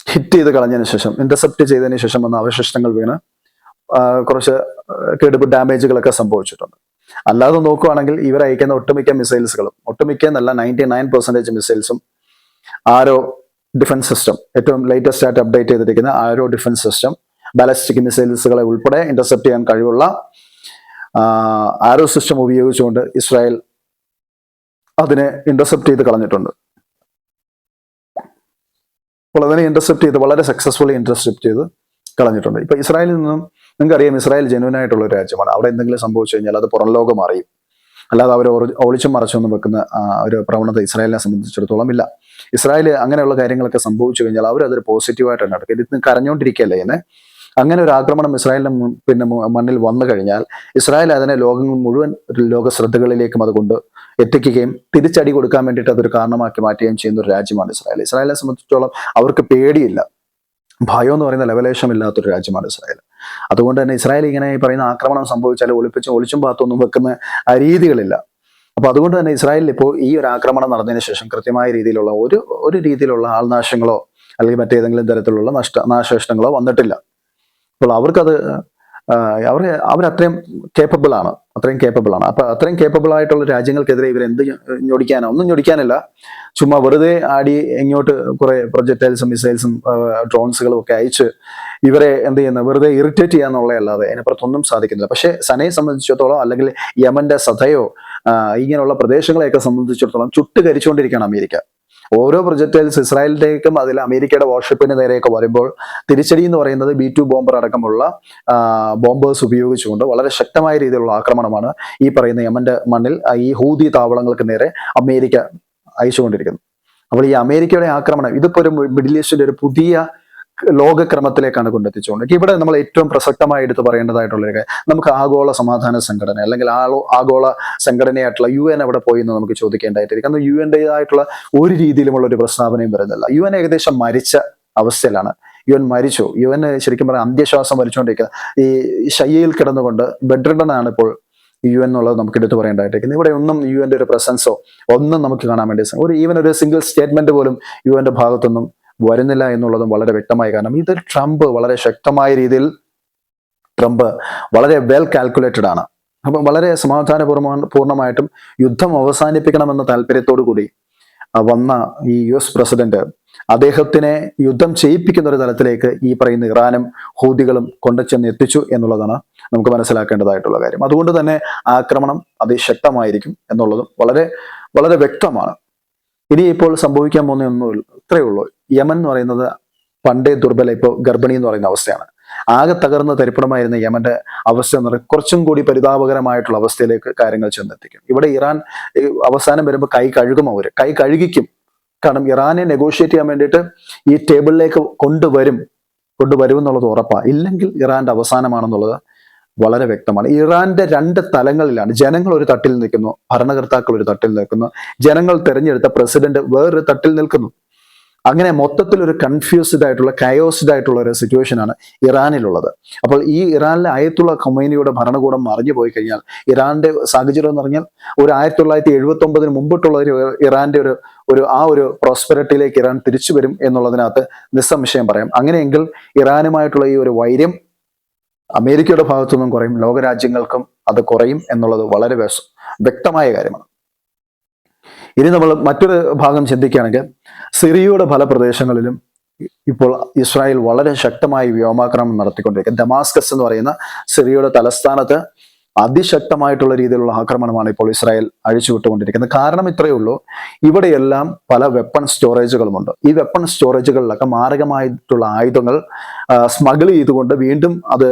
ഹിറ്റ് ചെയ്ത് കളഞ്ഞതിന് ശേഷം ഇന്റർസെപ്റ്റ് ചെയ്തതിന് ശേഷം വന്ന അവശിഷ്ടങ്ങൾ വീണ് കുറച്ച് കേടുപ്പ് ഡാമേജുകളൊക്കെ സംഭവിച്ചിട്ടുണ്ട്. അല്ലാതെ നോക്കുവാണെങ്കിൽ ഇവർ അയക്കുന്ന ഒട്ടുമിക്ക മിസൈൽസുകളും ഒട്ടുമിക്ക എന്നല്ല നയന്റി നയൻ പെർസെന്റേജ് മിസൈൽസും ആരോ ഡിഫൻസ് സിസ്റ്റം ഏറ്റവും ലേറ്റസ്റ്റ് ആയിട്ട് അപ്ഡേറ്റ് ചെയ്തിരിക്കുന്ന ആരോ ഡിഫൻസ് സിസ്റ്റം ബാലസ്റ്റിക് മിസൈൽസുകളെ ഉൾപ്പെടെ ഇന്റർസെപ്റ്റ് ചെയ്യാൻ കഴിവുള്ള ആരോ സിസ്റ്റം ഉപയോഗിച്ചുകൊണ്ട് ഇസ്രായേൽ അതിനെ ഇന്റർസെപ്റ്റ് ചെയ്ത് കളഞ്ഞിട്ടുണ്ട്. അപ്പോൾ അതിനെ ഇന്റർസെപ്റ്റ് ചെയ്ത് വളരെ സക്സസ്ഫുള്ളി ഇന്റർസെപ്റ്റ് ചെയ്ത് കളഞ്ഞിട്ടുണ്ട്. ഇപ്പൊ ഇസ്രായേലിൽ നിന്നും നിങ്ങൾക്കറിയാം ഇസ്രായേൽ ജെന്യൂൻ ആയിട്ടുള്ള ഒരു രാജ്യമാണ്. അവിടെ എന്തെങ്കിലും സംഭവിച്ചു കഴിഞ്ഞാൽ അത് പുറം ലോകം അറിയും. അല്ലാതെ അവർ ഒളിച്ചും മറച്ചൊന്നും വെക്കുന്ന ഒരു പ്രവണത ഇസ്രായേലിനെ സംബന്ധിച്ചിടത്തോളം ഇല്ല. ഇസ്രായേൽ അങ്ങനെയുള്ള കാര്യങ്ങളൊക്കെ സംഭവിച്ചു കഴിഞ്ഞാൽ അവർ അതൊരു പോസിറ്റീവായിട്ടാണ് എടുക്കുക ഇത് കരഞ്ഞുകൊണ്ടിരിക്കുകയല്ലേ ഇന്ന്? അങ്ങനെ ഒരു ആക്രമണം ഇസ്രായേലിന് പിന്നെ മണ്ണിൽ വന്നു കഴിഞ്ഞാൽ ഇസ്രായേൽ അതിനെ ലോകങ്ങൾ മുഴുവൻ ലോക ശ്രദ്ധകളിലേക്കും അതുകൊണ്ട് എത്തിക്കുകയും തിരിച്ചടി കൊടുക്കാൻ വേണ്ടിയിട്ട് അതൊരു കാരണമാക്കി മാറ്റുകയും ചെയ്യുന്ന ഒരു രാജ്യമാണ് ഇസ്രായേൽ. ഇസ്രായേലിനെ സംബന്ധിച്ചിടത്തോളം അവർക്ക് പേടിയില്ല. ഭയം എന്ന് പറയുന്ന ലെവലേഷം ഇല്ലാത്തൊരു രാജ്യമാണ് ഇസ്രായേൽ. അതുകൊണ്ട് തന്നെ ഇസ്രായേൽ ഇങ്ങനെ ഈ പറയുന്ന ആക്രമണം സംഭവിച്ചാൽ ഒളിപ്പിച്ചും ഒളിച്ചും പാത്തൊന്നും വെക്കുന്ന രീതികളില്ല. അപ്പൊ അതുകൊണ്ട് തന്നെ ഇസ്രായേലിൽ ഇപ്പോൾ ഈ ഒരു ആക്രമണം നടന്നതിന് ശേഷം കൃത്യമായ രീതിയിലുള്ള ഒരു ഒരു രീതിയിലുള്ള ആൾനാശങ്ങളോ അല്ലെങ്കിൽ മറ്റേതെങ്കിലും തരത്തിലുള്ള നഷ്ട നാശനഷ്ടങ്ങളോ വന്നിട്ടില്ല. അപ്പോൾ അവർക്കത് അവർ അവരത്രയും കേപ്പബിൾ ആണ്. അത്രയും കേപ്പബിൾ ആണ്. അപ്പൊ അത്രയും കേപ്പബിൾ ആയിട്ടുള്ള രാജ്യങ്ങൾക്കെതിരെ ഇവർ എന്ത് ഞൊടിക്കാനോ? ഒന്നും ഞൊടിക്കാനല്ല. ചുമ്മാ വെറുതെ ആടി എങ്ങോട്ട് കുറെ പ്രൊജക്ടൈൽസും മിസൈൽസും ഡ്രോൺസുകളും ഒക്കെ അയച്ച് ഇവരെ എന്ത് ചെയ്യുന്ന വെറുതെ ഇറിറ്റേറ്റ് ചെയ്യാന്നുള്ളതല്ലാതെ അതിനപ്പുറത്തൊന്നും സാധിക്കുന്നില്ല. പക്ഷേ സനയെ സംബന്ധിച്ചിടത്തോളം അല്ലെങ്കിൽ യമന്റെ സതയോ ആ, ഇങ്ങനെയുള്ള പ്രദേശങ്ങളെയൊക്കെ സംബന്ധിച്ചിടത്തോളം ചുട്ടുകരിച്ചുകൊണ്ടിരിക്കുകയാണ് അമേരിക്ക. ഓരോ പ്രൊജക്ടൈൽസ് ഇസ്രായേലിലേക്കും അതിൽ അമേരിക്കയുടെ വാർഷിപ്പിന് നേരെയൊക്കെ വരുമ്പോൾ തിരിച്ചടി എന്ന് പറയുന്നത് ബി ടു ബോംബർ അടക്കമുള്ള ബോംബേഴ്സ് ഉപയോഗിച്ചുകൊണ്ട് വളരെ ശക്തമായ രീതിയിലുള്ള ആക്രമണമാണ് ഈ പറയുന്ന യമന്റെ മണ്ണിൽ ഈ ഹൂതി താവളങ്ങൾക്ക് നേരെ അമേരിക്ക അയച്ചുകൊണ്ടിരിക്കുന്നത്. അപ്പോൾ ഈ അമേരിക്കയുടെ ആക്രമണം ഇതിപ്പോ ഒരു മിഡിൽ ഈസ്റ്റിന്റെ ഒരു പുതിയ ലോകക്രമത്തിലേക്കാണ് കൊണ്ടെത്തിച്ചുകൊണ്ട് ഇവിടെ നമ്മൾ ഏറ്റവും പ്രസക്തമായി എടുത്ത് പറയേണ്ടതായിട്ടുള്ള ഒരു കാര്യം നമുക്ക് ആഗോള സമാധാന സംഘടന അല്ലെങ്കിൽ ആളോ ആഗോള സംഘടനയായിട്ടുള്ള യു എൻ അവിടെ പോയി എന്ന് നമുക്ക് ചോദിക്കേണ്ടതായിട്ടിരിക്കും കാരണം യു എന്റെതായിട്ടുള്ള ഒരു രീതിയിലുമുള്ള ഒരു പ്രസ്താവനയും വരുന്നില്ല. യു എൻ ഏകദേശം മരിച്ച അവസ്ഥയിലാണ്. എൻ മരിച്ചു. എൻ ശരിക്കും പറഞ്ഞാൽ അന്ത്യശ്വാസം മരിച്ചുകൊണ്ടിരിക്കുക ഈ ശയ്യയിൽ കിടന്നുകൊണ്ട് ബെഡ്രിഡനാണ് ഇപ്പോൾ യു എൻ എന്നുള്ളത് നമുക്ക് എടുത്തു പറയേണ്ടതായിട്ടിരിക്കുന്നത് ഇവിടെ ഒന്നും യു എന്റെ ഒരു പ്രസൻസോ ഒന്നും നമുക്ക് കാണാൻ വേണ്ടി ഒരു ഈവൻ ഒരു സിംഗിൾ സ്റ്റേറ്റ്മെന്റ് പോലും യു എന്റെ ഭാഗത്തൊന്നും വരുന്നില്ല എന്നുള്ളതും വളരെ വ്യക്തമായി കാരണം. ഇത് ട്രംപ് വളരെ ശക്തമായ രീതിയിൽ ട്രംപ് വളരെ വെൽ കാൽക്കുലേറ്റഡ് ആണ്. അപ്പം വളരെ സമാധാനപൂർവ പൂർണമായിട്ടും യുദ്ധം അവസാനിപ്പിക്കണമെന്ന താല്പര്യത്തോടു കൂടി വന്ന ഈ യു എസ് പ്രസിഡന്റ് അദ്ദേഹത്തിനെ യുദ്ധം ചെയ്യിപ്പിക്കുന്ന ഒരു തലത്തിലേക്ക് ഈ പറയുന്ന ഇറാനും ഹൂതികളും കൊണ്ടുചെന്ന് എത്തിച്ചു എന്നുള്ളതാണ് നമുക്ക് മനസ്സിലാക്കേണ്ടതായിട്ടുള്ള കാര്യം. അതുകൊണ്ട് തന്നെ ആക്രമണം അതിശക്തമായിരിക്കും എന്നുള്ളതും വളരെ വളരെ വ്യക്തമാണ്. ഇനി ഇപ്പോൾ സംഭവിക്കാൻ പോകുന്ന ഒന്നുമില്ല ഇത്രയേ ഉള്ളൂ. യമൻ എന്ന് പറയുന്നത് പണ്ടേ ദുർബല ഇപ്പോൾ ഗർഭിണി എന്ന് പറയുന്ന അവസ്ഥയാണ്. ആകെ തകർന്ന തരിപ്പണമായിരുന്ന യമന്റെ അവസ്ഥ എന്ന് പറയുന്നത് കുറച്ചും കൂടി പരിതാപകരമായിട്ടുള്ള അവസ്ഥയിലേക്ക് കാര്യങ്ങൾ ചെന്നെത്തിക്കും. ഇവിടെ ഇറാൻ അവസാനം വരുമ്പോൾ കൈ കഴുകും അവർ കൈ കഴുകിക്കും. കാരണം ഇറാനെ നെഗോഷിയേറ്റ് ചെയ്യാൻ വേണ്ടിയിട്ട് ഈ ടേബിളിലേക്ക് കൊണ്ടുവരും. കൊണ്ടുവരും എന്നുള്ളത് ഉറപ്പാണ് ഇല്ലെങ്കിൽ ഇറാന്റെ അവസാനമാണെന്നുള്ളത് വളരെ വ്യക്തമാണ്. ഇറാന്റെ രണ്ട് തലങ്ങളിലാണ് ജനങ്ങൾ ഒരു തട്ടിൽ നിൽക്കുന്നു ഭരണകർത്താക്കൾ ഒരു തട്ടിൽ നിൽക്കുന്നു ജനങ്ങൾ തെരഞ്ഞെടുത്ത പ്രസിഡന്റ് വേറൊരു തട്ടിൽ നിൽക്കുന്നു. അങ്ങനെ മൊത്തത്തിൽ ഒരു കൺഫ്യൂസ്ഡ് ആയിട്ടുള്ള കയോസ്ഡ് ആയിട്ടുള്ള ഒരു സിറ്റുവേഷൻ സിറ്റുവേഷനാണ് ഇറാനിലുള്ളത്. അപ്പോൾ ഈ ഇറാനിലെ ആയത്തുള്ള ഖൊമൈനിയുടെ ഭരണകൂടം മറിഞ്ഞു പോയി കഴിഞ്ഞാൽ ഇറാന്റെ സാഹചര്യം എന്ന് പറഞ്ഞാൽ ഒരു ആയിരത്തി തൊള്ളായിരത്തി എഴുപത്തി ഒമ്പതിന് മുമ്പിട്ടുള്ള ഒരു ഇറാന്റെ ഒരു ഒരു ആ ഒരു പ്രോസ്പെറിറ്റിയിലേക്ക് ഇറാൻ തിരിച്ചു വരും എന്നുള്ളതിനകത്ത് നിസ്സംശയം പറയാം. അങ്ങനെയെങ്കിൽ ഇറാനുമായിട്ടുള്ള ഈ ഒരു വൈര്യം അമേരിക്കയുടെ ഭാഗത്തുനിന്നും കുറയും ലോകരാജ്യങ്ങൾക്കും അത് കുറയും എന്നുള്ളത് വളരെ വ്യക്തമായ കാര്യമാണ്. ഇനി നമ്മൾ മറ്റൊരു ഭാഗം ചിന്തിക്കുകയാണെങ്കിൽ സിറിയയുടെ പല പ്രദേശങ്ങളിലും ഇപ്പോൾ ഇസ്രായേൽ വളരെ ശക്തമായി വ്യോമാക്രമണം നടത്തിക്കൊണ്ടിരിക്കുക ഡമാസ്കസ് എന്ന് പറയുന്ന സിറിയയുടെ തലസ്ഥാനത്ത് അതിശക്തമായിട്ടുള്ള രീതിയിലുള്ള ആക്രമണമാണ് ഇപ്പോൾ ഇസ്രായേൽ അഴിച്ചുവിട്ടുകൊണ്ടിരിക്കുന്നത്. കാരണം ഇത്രയേ ഉള്ളൂ ഇവിടെയെല്ലാം പല വെപ്പൺ സ്റ്റോറേജുകളുമുണ്ട് ഈ വെപ്പൺ സ്റ്റോറേജുകളിലൊക്കെ മാരകമായിട്ടുള്ള ആയുധങ്ങൾ സ്മഗിൾ ചെയ്തുകൊണ്ട് വീണ്ടും അത്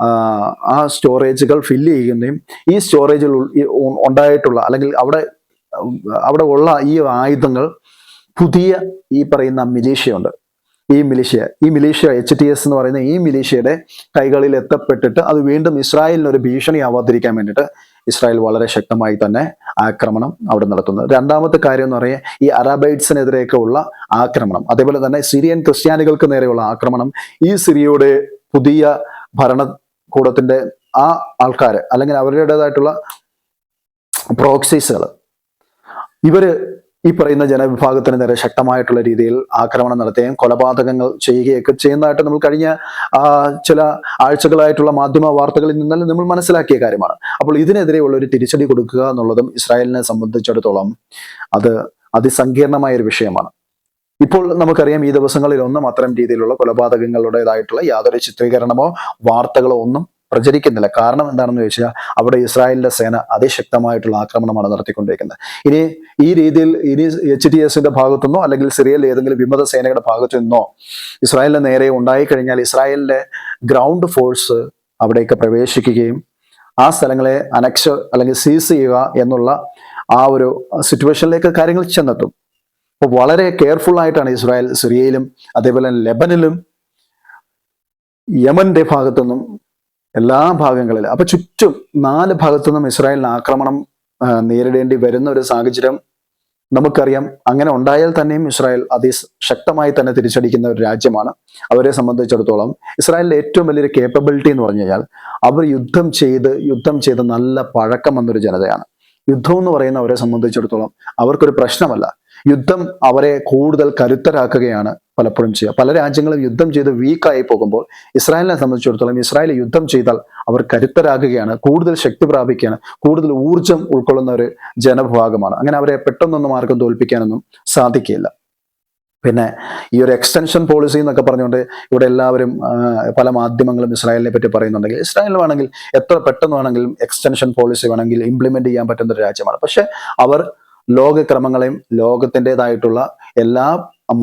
ആ, സ്റ്റോറേജുകൾ ഫില്ല് ചെയ്യുകയും ഈ സ്റ്റോറേജിൽ ഉണ്ടായിട്ടുള്ള അല്ലെങ്കിൽ അവിടെ അവിടെ ഉള്ള ഈ ആയുധങ്ങൾ പുതിയ ഈ പറയുന്ന മിലീഷ്യയുണ്ട്. ഈ മിലീഷ്യ ഈ മിലീഷ്യ എച്ച് ടി എസ് എന്ന് പറയുന്ന ഈ മിലീഷ്യയുടെ കൈകളിൽ എത്തപ്പെട്ടിട്ട് അത് വീണ്ടും ഇസ്രായേലിന് ഒരു ഭീഷണി ആവാതിരിക്കാൻ വേണ്ടിയിട്ട് ഇസ്രായേൽ വളരെ ശക്തമായി തന്നെ ആക്രമണം അവിടെ നടത്തുന്നത് രണ്ടാമത്തെ കാര്യം എന്ന് പറയുക ഈ അറബൈറ്റ്സിനെതിരെയൊക്കെ ഉള്ള ആക്രമണം അതേപോലെ തന്നെ സിറിയൻ ക്രിസ്ത്യാനികൾക്ക് നേരെയുള്ള ആക്രമണം ഈ സിറിയയുടെ പുതിയ ഭരണകൂടത്തിന്റെ ആ ആൾക്കാർ അല്ലെങ്കിൽ അവരുടേതായിട്ടുള്ള പ്രോക്സീസുകൾ ഇവർ ഈ പറയുന്ന ജനവിഭാഗത്തിന് നേരെ ശക്തമായിട്ടുള്ള രീതിയിൽ ആക്രമണം നടത്തുകയും കൊലപാതകങ്ങൾ ചെയ്യുകയൊക്കെ ചെയ്യുന്നതായിട്ട് നമ്മൾ കഴിഞ്ഞ ചില ആഴ്ചകളായിട്ടുള്ള മാധ്യമ വാർത്തകളിൽ നിന്നെല്ലാം നമ്മൾ മനസ്സിലാക്കിയ കാര്യമാണ്. അപ്പോൾ ഇതിനെതിരെയുള്ള ഒരു തിരിച്ചടി കൊടുക്കുക എന്നുള്ളതും ഇസ്രായേലിനെ സംബന്ധിച്ചിടത്തോളം അത് അതിസങ്കീർണമായ ഒരു വിഷയമാണ്. ഇപ്പോൾ നമുക്കറിയാം ഈ ദിവസങ്ങളിൽ ഒന്നും അത്തരം രീതിയിലുള്ള കൊലപാതകങ്ങളുടേതായിട്ടുള്ള യാതൊരു ചിത്രീകരണമോ വാർത്തകളോ ഒന്നും പ്രചരിക്കുന്നില്ല. കാരണം എന്താണെന്ന് ചോദിച്ചാൽ അവിടെ ഇസ്രായേലിന്റെ സേന അതിശക്തമായിട്ടുള്ള ആക്രമണമാണ് നടത്തിക്കൊണ്ടിരിക്കുന്നത്. ഇനി ഈ രീതിയിൽ ഇനി എച്ച് ടി എസിന്റെ ഭാഗത്തുനിന്നോ അല്ലെങ്കിൽ സിറിയയിലെ ഏതെങ്കിലും വിമത സേനയുടെ ഭാഗത്തു നിന്നോ ഇസ്രായേലിന് നേരെ ഉണ്ടായിക്കഴിഞ്ഞാൽ ഇസ്രായേലിന്റെ ഗ്രൗണ്ട് ഫോഴ്സ് അവിടേക്ക് പ്രവേശിക്കുകയും ആ സ്ഥലങ്ങളെ അനക്ഷ അല്ലെങ്കിൽ സീസ് ചെയ്യുക എന്നുള്ള ആ ഒരു സിറ്റുവേഷനിലേക്ക് കാര്യങ്ങൾ ചെന്നെത്തും. അപ്പോൾ വളരെ കെയർഫുൾ ആയിട്ടാണ് ഇസ്രായേൽ സിറിയയിലും അതേപോലെ ലെബനിലും യമന്റെ ഭാഗത്തുനിന്നും എല്ലാ ഭാഗങ്ങളിലും അപ്പൊ ചുറ്റും നാല് ഭാഗത്തുനിന്നും ഇസ്രായേലിന് ആക്രമണം നേരിടേണ്ടി വരുന്ന ഒരു സാഹചര്യം നമുക്കറിയാം. അങ്ങനെ ഉണ്ടായാൽ തന്നെയും ഇസ്രായേൽ അതിശക്തമായി തന്നെ തിരിച്ചടിക്കുന്ന ഒരു രാജ്യമാണ്. അവരെ സംബന്ധിച്ചിടത്തോളം ഇസ്രായേലിന്റെ ഏറ്റവും വലിയൊരു കേപ്പബിലിറ്റി എന്ന് പറഞ്ഞു കഴിഞ്ഞാൽ അവർ യുദ്ധം ചെയ്ത് യുദ്ധം ചെയ്ത് നല്ല പഴക്കം വന്നൊരു ജനതയാണ്. യുദ്ധം എന്ന് പറയുന്ന അവരെ സംബന്ധിച്ചിടത്തോളം അവർക്കൊരു പ്രശ്നമല്ല. യുദ്ധം അവരെ കൂടുതൽ കരുത്തരാക്കുകയാണ് പലപ്പോഴും ചെയ്യുക. പല രാജ്യങ്ങളും യുദ്ധം ചെയ്ത് വീക്കായി പോകുമ്പോൾ ഇസ്രായേലിനെ സംബന്ധിച്ചിടത്തോളം ഇസ്രായേൽ യുദ്ധം ചെയ്താൽ അവർ കരുത്തരാകുകയാണ് കൂടുതൽ ശക്തി പ്രാപിക്കുകയാണ് കൂടുതൽ ഊർജം ഉൾക്കൊള്ളുന്ന ഒരു ജനവിഭാഗമാണ്. അങ്ങനെ അവരെ പെട്ടെന്നൊന്നും ആർക്കും തോൽപ്പിക്കാനൊന്നും സാധിക്കില്ല. പിന്നെ ഈ ഒരു എക്സ്റ്റൻഷൻ പോളിസി എന്നൊക്കെ പറഞ്ഞുകൊണ്ട് ഇവിടെ എല്ലാവരും പല മാധ്യമങ്ങളും ഇസ്രായേലിനെ പറ്റി പറയുന്നുണ്ടെങ്കിൽ ഇസ്രായേൽ വേണമെങ്കിൽ എത്ര പെട്ടെന്ന് വേണമെങ്കിലും എക്സ്റ്റൻഷൻ പോളിസി വേണമെങ്കിൽ ഇംപ്ലിമെന്റ് ചെയ്യാൻ പറ്റുന്ന ഒരു രാജ്യമാണ്. പക്ഷെ അവർ ലോകക്രമങ്ങളെയും ലോകത്തിന്റെതായിട്ടുള്ള എല്ലാ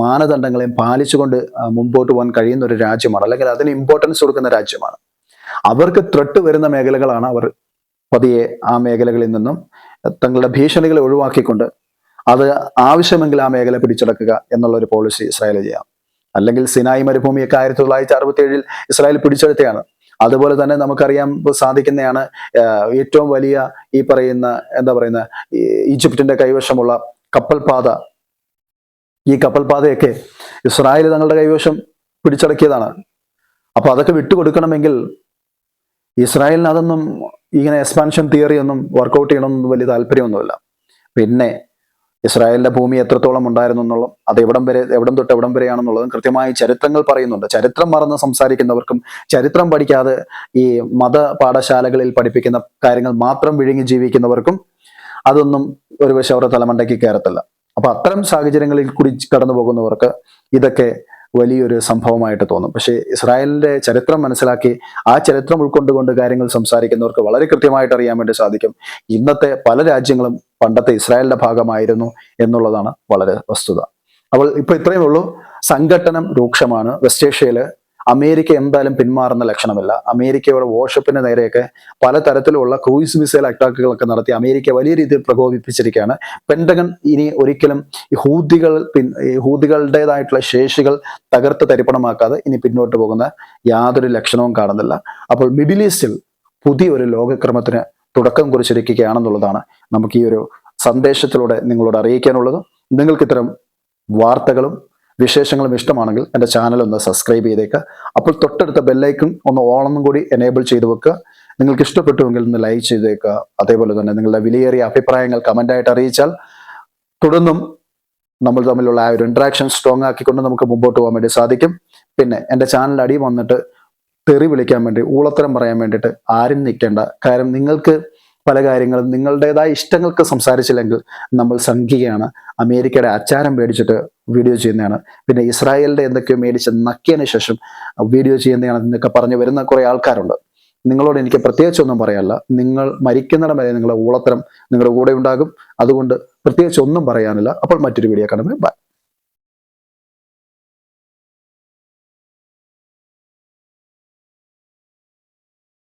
മാനദണ്ഡങ്ങളെയും പാലിച്ചുകൊണ്ട് മുമ്പോട്ട് പോകാൻ കഴിയുന്ന ഒരു രാജ്യമാണ്. അല്ലെങ്കിൽ അതിന് ഇമ്പോർട്ടൻസ് കൊടുക്കുന്ന രാജ്യമാണ്. അവർക്ക് ത്രട്ട് വരുന്ന മേഖലകളാണ് അവർ പതിയെ ആ മേഖലകളിൽ നിന്നും തങ്ങളുടെ ഭീഷണികളെ ഒഴിവാക്കിക്കൊണ്ട് അത് ആവശ്യമെങ്കിൽ ആ മേഖല പിടിച്ചെടുക്കുക എന്നുള്ള ഒരു പോളിസി ഇസ്രായേൽ ചെയ്യാം. അല്ലെങ്കിൽ സിനായി മരുഭൂമിയൊക്കെ ആയിരത്തി തൊള്ളായിരത്തി അറുപത്തി ഏഴിൽ ഇസ്രായേൽ പിടിച്ചെടുത്തതാണ് അതുപോലെ തന്നെ നമുക്കറിയാൻ സാധിക്കുന്നതാണ് ഏറ്റവും വലിയ ഈ പറയുന്ന എന്താ പറയുന്ന ഈജിപ്റ്റിന്റെ കൈവശമുള്ള കപ്പൽപാത. ഈ കപ്പൽപാതയൊക്കെ ഇസ്രായേൽ തങ്ങളുടെ കൈവശം പിടിച്ചടക്കിയതാണ്. അപ്പൊ അതൊക്കെ വിട്ടുകൊടുക്കണമെങ്കിൽ ഇസ്രായേലിന് അതൊന്നും ഇങ്ങനെ എക്സ്പാൻഷൻ തിയറി ഒന്നും വർക്കൗട്ട് ചെയ്യണമെന്നൊന്നും വലിയ താല്പര്യമൊന്നുമില്ല. പിന്നെ ഇസ്രായേലിന്റെ ഭൂമി എത്രത്തോളം ഉണ്ടായിരുന്നു എന്നുള്ളതും അത് എവിടം വരെ എവിടം തൊട്ട് എവിടം വരെയാണെന്നുള്ളതും കൃത്യമായി ചരിത്രങ്ങൾ പറയുന്നുണ്ട്. ചരിത്രം മറന്ന് സംസാരിക്കുന്നവർക്കും ചരിത്രം പഠിക്കാതെ ഈ മത പാഠശാലകളിൽ പഠിപ്പിക്കുന്ന കാര്യങ്ങൾ മാത്രം വിഴുങ്ങി ജീവിക്കുന്നവർക്കും അതൊന്നും ഒരുപക്ഷെ അവരുടെ തലമണ്ടയ്ക്ക് കയറത്തില്ല. അപ്പൊ അത്തരം സാഹചര്യങ്ങളിൽ കൂടി കടന്നു പോകുന്നവർക്ക് ഇതൊക്കെ വലിയൊരു സംഭവമായിട്ട് തോന്നും. പക്ഷേ ഇസ്രായേലിന്റെ ചരിത്രം മനസ്സിലാക്കി ആ ചരിത്രം ഉൾക്കൊണ്ടുകൊണ്ട് കാര്യങ്ങൾ സംസാരിക്കുന്നവർക്ക് വളരെ കൃത്യമായിട്ട് അറിയാൻ വേണ്ടി സാധിക്കും. ഇന്നത്തെ പല രാജ്യങ്ങളും പണ്ടത്തെ ഇസ്രായേലിന്റെ ഭാഗമായിരുന്നു എന്നുള്ളതാണ് വളരെ വസ്തുത. അപ്പോൾ ഇപ്പൊ ഇത്രയേ ഉള്ളൂ. സംഘട്ടനം രൂക്ഷമാണ്. വെസ്റ്റ് ഏഷ്യയിൽ അമേരിക്ക എന്തായാലും പിന്മാറുന്ന ലക്ഷണമില്ല. അമേരിക്കയുടെ വോഷപ്പിന് നേരെയൊക്കെ പലതരത്തിലുള്ള ക്രൂയിസ് മിസൈൽ അറ്റാക്കുകളൊക്കെ നടത്തി അമേരിക്ക വലിയ രീതിയിൽ പ്രകോപിപ്പിച്ചിരിക്കുകയാണ്. പെന്റഗൺ ഇനി ഒരിക്കലും ഹൂതികൾ പിൻ ഹൂതികളുടേതായിട്ടുള്ള ശേഷികൾ തകർത്ത് തരിപ്പണമാക്കാതെ ഇനി പിന്നോട്ട് പോകുന്ന യാതൊരു ലക്ഷണവും കാണുന്നില്ല. അപ്പോൾ മിഡിൽ ഈസ്റ്റിൽ പുതിയൊരു ലോകക്രമത്തിന് തുടക്കം കുറിച്ചിരിക്കുകയാണെന്നുള്ളതാണ് നമുക്ക് ഈ ഒരു സന്ദേശത്തിലൂടെ നിങ്ങളോട് അറിയിക്കാനുള്ളത്. നിങ്ങൾക്ക് ഇത്തരം വാർത്തകളും വിശേഷങ്ങളും ഇഷ്ടമാണെങ്കിൽ എന്റെ ചാനൽ ഒന്ന് സബ്സ്ക്രൈബ് ചെയ്തേക്കുക അപ്പോൾ തൊട്ടടുത്ത ബെല്ലൈക്കൺ ഒന്ന് ഓളൊന്നും കൂടി എനേബിൾ ചെയ്ത് വെക്കുക നിങ്ങൾക്ക് ഇഷ്ടപ്പെട്ടുവെങ്കിൽ ഒന്ന് ലൈക്ക് ചെയ്തേക്കുക അതേപോലെ തന്നെ നിങ്ങളുടെ വിലയേറിയ അഭിപ്രായങ്ങൾ കമന്റായിട്ട് അറിയിച്ചാൽ തുടർന്നും നമ്മൾ തമ്മിലുള്ള ആ ഒരു ഇൻട്രാക്ഷൻ സ്ട്രോങ് ആക്കിക്കൊണ്ട് നമുക്ക് മുമ്പോട്ട് പോകാൻ വേണ്ടി സാധിക്കും. പിന്നെ എന്റെ ചാനൽ അടി വന്നിട്ട് തെറി വിളിക്കാൻ വേണ്ടി ഊളത്തരം പറയാൻ വേണ്ടിയിട്ട് ആരും നിൽക്കേണ്ട. കാര്യം നിങ്ങൾക്ക് പല കാര്യങ്ങളും നിങ്ങളുടേതായ ഇഷ്ടങ്ങൾക്ക് സംസാരിച്ചില്ലെങ്കിൽ നമ്മൾ സംഖ്യയാണ് അമേരിക്കയുടെ അച്ചാരം മേടിച്ചിട്ട് വീഡിയോ ചെയ്യുന്നതാണ്. പിന്നെ ഇസ്രായേലിന്റെ എന്തൊക്കെയോ മേടിച്ച് നക്കിയതിന് ശേഷം വീഡിയോ ചെയ്യുന്നതാണ് എന്നൊക്കെ പറഞ്ഞു വരുന്ന കുറേ ആൾക്കാരുണ്ട്. നിങ്ങളോട് എനിക്ക് പ്രത്യേകിച്ച് ഒന്നും പറയാനില്ല. നിങ്ങൾ മരിക്കുന്നിടം വരെ നിങ്ങളുടെ ഊളത്തരം നിങ്ങളുടെ കൂടെ ഉണ്ടാകും. അതുകൊണ്ട് പ്രത്യേകിച്ച് ഒന്നും പറയാനില്ല. അപ്പോൾ മറ്റൊരു വീഡിയോ കാണുമ്പോൾ ബൈ